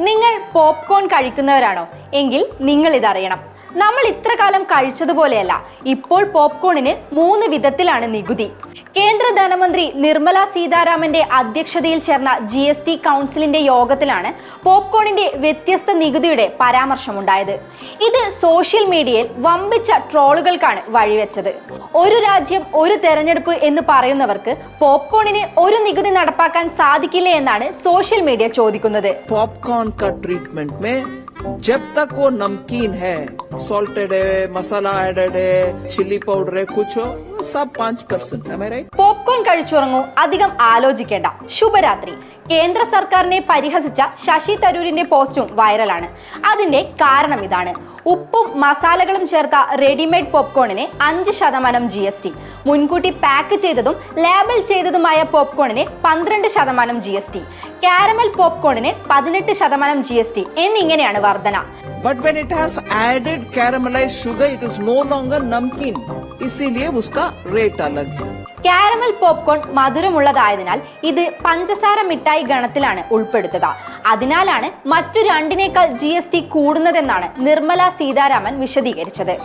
നിങ്ങൾ പോപ്കോൺ കഴിക്കുന്നവരാണോ? എങ്കിൽ നിങ്ങൾ ഇതറിയണം നമ്മൾ ഇത്ര കാലം കഴിച്ചതുപോലെയല്ല. ഇപ്പോൾ പോപ്കോണിന് മൂന്ന് വിധത്തിലാണ് നികുതി. കേന്ദ്ര ധനമന്ത്രി നിർമ്മല സീതാരാമന്റെ അധ്യക്ഷതയിൽ ചേർന്ന ജി എസ് ടി കൗൺസിലിന്റെ യോഗത്തിലാണ് പോപ്കോണിന്റെ വ്യത്യസ്ത നികുതിയുടെ പരാമർശമുണ്ടായത്. ഇത് സോഷ്യൽ മീഡിയയിൽ വമ്പിച്ച ട്രോളുകൾക്കാണ് വഴിവെച്ചത്. ഒരു രാജ്യം ഒരു തെരഞ്ഞെടുപ്പ് എന്ന് പറയുന്നവർക്ക് പോപ്കോണിന് ഒരു നികുതി നടപ്പാക്കാൻ സാധിക്കില്ല എന്നാണ് സോഷ്യൽ മീഡിയ ചോദിക്കുന്നത്. പോപ്കോൺ जब तक वो नमकीन है सॉल्टेड है, मसाला एडेड है चिल्ली पाउडर है, कुछ हो സബ് പോപ്കോൺ കഴിച്ചുറങ്ങൂ. അധികം ആലോചിക്കേണ്ട. ശുഭരാത്രി. കേന്ദ്ര സർക്കാരിനെ പരിഹസിച്ച ശശി തരൂരിന്റെ പോസ്റ്റും വൈറലാണ്. അതിന്റെ കാരണം ഇതാണ്. ഉപ്പും മസാലകളും ചേർത്ത റെഡിമെയ്ഡ് പോപ്കോണിന് അഞ്ച് ശതമാനം ജി എസ് ടി. മുൻകൂട്ടി പാക്ക് ചെയ്തതും ലേബൽ ചെയ്തതുമായ പോപ്കോണിന് പന്ത്രണ്ട് ശതമാനം ജി എസ് ടി. കാരമൽ പോപ്കോണിന് പതിനെട്ട് ശതമാനം ജി എസ് ടി. എന്നിങ്ങനെയാണ് വർധന. but when it has added caramelized sugar it is no longer नमकीन इसीलिए उसका रेट अलग है കാരമൽ പോപ്കോൺ മധുരമുള്ളതായതിനാൽ ഇത് പഞ്ചസാര മിഠായി ഗണത്തിലാണ് ഉൾപ്പെടുത്തുക അതിനാലാണ് മറ്റു രണ്ടിനേക്കാൾ ജി കൂടുന്നതെന്നാണ് നിർമ്മല സീതാരാമൻ വിശദീകരിച്ചത്